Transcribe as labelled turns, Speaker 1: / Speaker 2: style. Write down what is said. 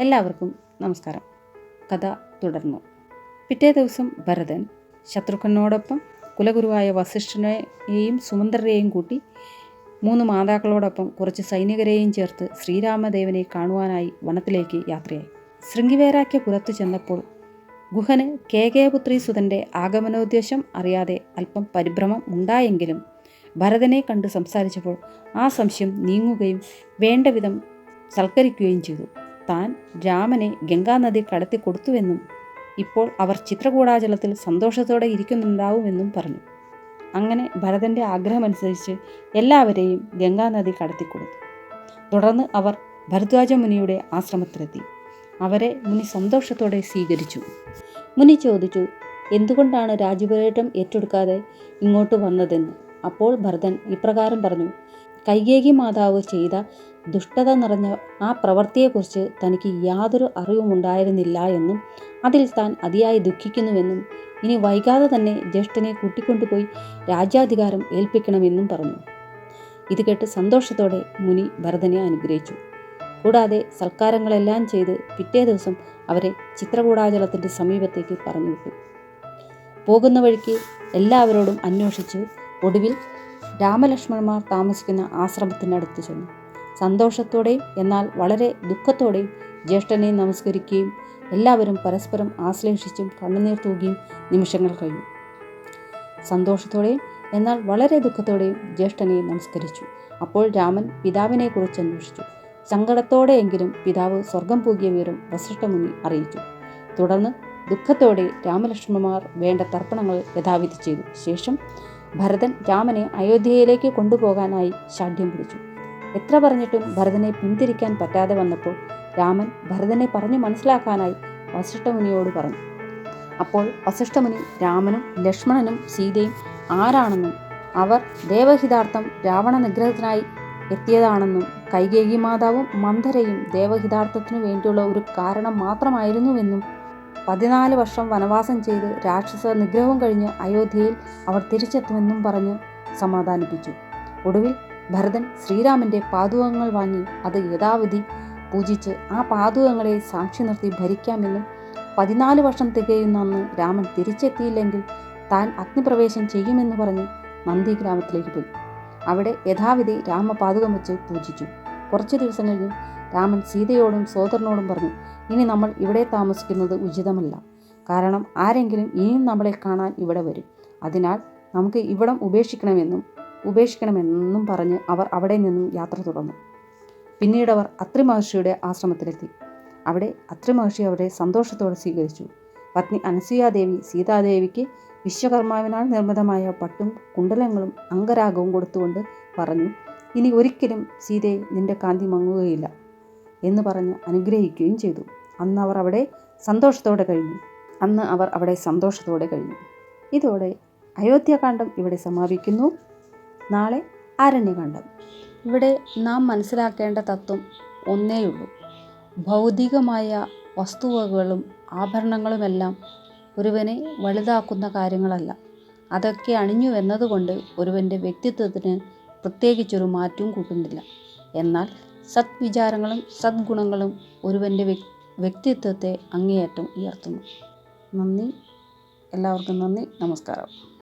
Speaker 1: എല്ലാവർക്കും നമസ്കാരം. കഥ തുടർന്നു. പിറ്റേ ദിവസം ഭരതൻ ശത്രുഘ്നോടൊപ്പം കുലഗുരുവായ വസിഷ്ഠനെയും സുമന്ത്രരെയും കൂട്ടി മൂന്ന് മാതാക്കളോടൊപ്പം കുറച്ച് സൈനികരെയും ചേർത്ത് ശ്രീരാമദേവനെ കാണുവാനായി വനത്തിലേക്ക് യാത്രയായി. ശൃംഗിവേരാക്കിയ പുറത്തു ചെന്നപ്പോൾ ഗുഹന് കേകയപുത്രി സുതന്റെ ആഗമനോദ്ദേശം അറിയാതെ അല്പം പരിഭ്രമം ഉണ്ടായെങ്കിലും ഭരതനെ കണ്ട് സംസാരിച്ചപ്പോൾ ആ സംശയം നീങ്ങുകയും വേണ്ട വിധം സൽക്കരിക്കുകയും ചെയ്തു. താൻ രാമനെ ഗംഗാനദി കടത്തി കൊടുത്തുവെന്നും ഇപ്പോൾ അവർ ചിത്രകൂടാചലത്തിൽ സന്തോഷത്തോടെ ഇരിക്കുന്നുണ്ടാവുമെന്നും പറഞ്ഞു. അങ്ങനെ ഭരതന്റെ ആഗ്രഹമനുസരിച്ച് എല്ലാവരെയും ഗംഗാനദി കടത്തിക്കൊടുത്തു തുടർന്ന് അവർ ഭരദ്വാജ മുനിയുടെ ആശ്രമത്തിലെത്തി. അവരെ മുനി സന്തോഷത്തോടെ സ്വീകരിച്ചു. മുനി ചോദിച്ചു എന്തുകൊണ്ടാണ് രാജപര്യടം ഏറ്റെടുക്കാതെ ഇങ്ങോട്ട് വന്നതെന്ന്? അപ്പോൾ ഭരതൻ ഇപ്രകാരം പറഞ്ഞു കൈകേകി മാതാവ് ചെയ്ത ദുഷ്ടത നിറഞ്ഞ ആ പ്രവൃത്തിയെക്കുറിച്ച് തനിക്ക് യാതൊരു അറിവുമുണ്ടായിരുന്നില്ല എന്നും അതിൽ താൻ അതിയായി ദുഃഖിക്കുന്നുവെന്നും ഇനി വൈകാതെ തന്നെ ജ്യേഷ്ഠനെ കൂട്ടിക്കൊണ്ടുപോയി രാജ്യാധികാരം ഏൽപ്പിക്കണമെന്നും പറഞ്ഞു. ഇത് കേട്ട് സന്തോഷത്തോടെ മുനി ഭരതനെ അനുഗ്രഹിച്ചു. കൂടാതെ സൽക്കാരങ്ങളെല്ലാം ചെയ്ത് പിറ്റേ ദിവസം അവരെ ചിത്രകൂടാചലത്തിന്റെ സമീപത്തേക്ക് പറഞ്ഞു വിട്ടു പോകുന്ന വഴിക്ക് എല്ലാവരോടും അന്വേഷിച്ച് ഒടുവിൽ രാമലക്ഷ്മണന്മാർ താമസിക്കുന്ന ആശ്രമത്തിനടുത്ത് ചെന്നു. സന്തോഷത്തോടെയും എന്നാൽ വളരെ ദുഃഖത്തോടെയും ജ്യേഷ്ഠനെ നമസ്കരിക്കുകയും എല്ലാവരും പരസ്പരം ആശ്ലേഷിച്ചും കണ്ണുനീർ തൂകിയും നിമിഷങ്ങൾ കഴിഞ്ഞു. സന്തോഷത്തോടെയും എന്നാൽ വളരെ ദുഃഖത്തോടെയും ജ്യേഷ്ഠനെ നമസ്കരിച്ചു. അപ്പോൾ രാമൻ പിതാവിനെക്കുറിച്ച് അന്വേഷിച്ചു. സങ്കടത്തോടെയെങ്കിലും പിതാവ് സ്വർഗം പൂകിയ വിവരം വസിഷ്ഠമുനി അറിയിച്ചു. തുടർന്ന് ദുഃഖത്തോടെ രാമലക്ഷ്മണന്മാർ വേണ്ട തർപ്പണങ്ങൾ യഥാവിധി ചെയ്തു. ശേഷം ഭരതൻ രാമനെ അയോധ്യയിലേക്ക് കൊണ്ടുപോകാനായി ശാഠ്യം പിടിച്ചു. എത്ര പറഞ്ഞിട്ടും ഭരതനെ പിന്തിരിക്കാൻ പറ്റാതെ വന്നപ്പോൾ രാമൻ ഭരതനെ പറഞ്ഞു മനസ്സിലാക്കാനായി വസിഷ്ഠമുനിയോട് പറഞ്ഞു. അപ്പോൾ വസിഷ്ഠമുനി രാമനും ലക്ഷ്മണനും സീതയും ആരാണെന്നും അവർ ദേവഹിതാർത്ഥം രാവണ നിഗ്രഹത്തിനായി എത്തിയതാണെന്നും കൈകേകി മാതാവും മന്ധരയും ദേവഹിതാർത്ഥത്തിനു വേണ്ടിയുള്ള ഒരു കാരണം മാത്രമായിരുന്നുവെന്നും പതിനാല് വർഷം വനവാസം ചെയ്ത് രാക്ഷസ നിഗ്രഹവും കഴിഞ്ഞ് അയോധ്യയിൽ അവർ തിരിച്ചെത്തുമെന്നും പറഞ്ഞ് സമാധാനിപ്പിച്ചു. ഒടുവിൽ ഭരതൻ ശ്രീരാമന്റെ പാതുകങ്ങൾ വാങ്ങി അത് യഥാവിധി പൂജിച്ച് ആ പാതുകങ്ങളെ സാക്ഷി നിർത്തി ഭരിക്കാമെന്നും പതിനാല് വർഷം തികയുന്ന അന്ന് രാമൻ തിരിച്ചെത്തിയില്ലെങ്കിൽ താൻ അഗ്നിപ്രവേശം ചെയ്യുമെന്ന് പറഞ്ഞ് നന്ദി ഗ്രാമത്തിലേക്ക് പോയി. അവിടെ യഥാവിധി രാമപാതുകം വെച്ച് പൂജിച്ചു. കുറച്ച് ദിവസം കഴിഞ്ഞ് രാമൻ സീതയോടും സോദരനോടും പറഞ്ഞു ഇനി നമ്മൾ ഇവിടെ താമസിക്കുന്നത് ഉചിതമല്ല. കാരണം ആരെങ്കിലും ഇനിയും നമ്മളെ കാണാൻ ഇവിടെ വരും. അതിനാൽ നമുക്ക് ഇവിടം ഉപേക്ഷിക്കണമെന്നും ഉപേക്ഷിക്കണമെന്നും പറഞ്ഞ് അവർ അവിടെ നിന്നും യാത്ര തുടർന്നു. പിന്നീട് അവർ അത്രി മഹർഷിയുടെ ആശ്രമത്തിലെത്തി. അവിടെ അത്രി മഹർഷി അവരെ സന്തോഷത്തോടെ സ്വീകരിച്ചു. പത്നി അനസൂയാദേവി സീതാദേവിക്ക് വിശ്വകർമാവിനാൽ നിർമ്മിതമായ പട്ടും കുണ്ടലങ്ങളും അംഗരാഗവും കൊടുത്തുകൊണ്ട് പറഞ്ഞു ഇനി ഒരിക്കലും സീതയെ നിന്റെ കാന്തി മങ്ങുകയില്ല എന്ന് പറഞ്ഞ് അനുഗ്രഹിക്കുകയും ചെയ്തു. അന്ന് അവർ അവിടെ സന്തോഷത്തോടെ കഴിഞ്ഞു. അന്ന് അവർ അവിടെ സന്തോഷത്തോടെ കഴിഞ്ഞു. ഇതോടെ അയോധ്യാകാന്ഡം ഇവിടെ സമാപിക്കുന്നു. നാളെ അരണ്യകണ്ഠം. ഇവിടെ നാം മനസ്സിലാക്കേണ്ട തത്വം ഒന്നേയുള്ളൂ. ഭൗതികമായ വസ്തുവകകളും ആഭരണങ്ങളുമെല്ലാം ഒരുവനെ വലുതാക്കുന്ന കാര്യങ്ങളല്ല. അതൊക്കെ അണിഞ്ഞു എന്നതുകൊണ്ട് ഒരുവന്റെ വ്യക്തിത്വത്തിന് പ്രത്യേകിച്ചൊരു മാറ്റവും കൂട്ടുന്നില്ല. എന്നാൽ സദ്വിചാരങ്ങളും സദ്ഗുണങ്ങളും ഒരുവന്റെ വ്യക്തിത്വത്തെ അങ്ങേയറ്റം ഉയർത്തുന്നു. നന്ദി. എല്ലാവർക്കും നന്ദി. നമസ്കാരം.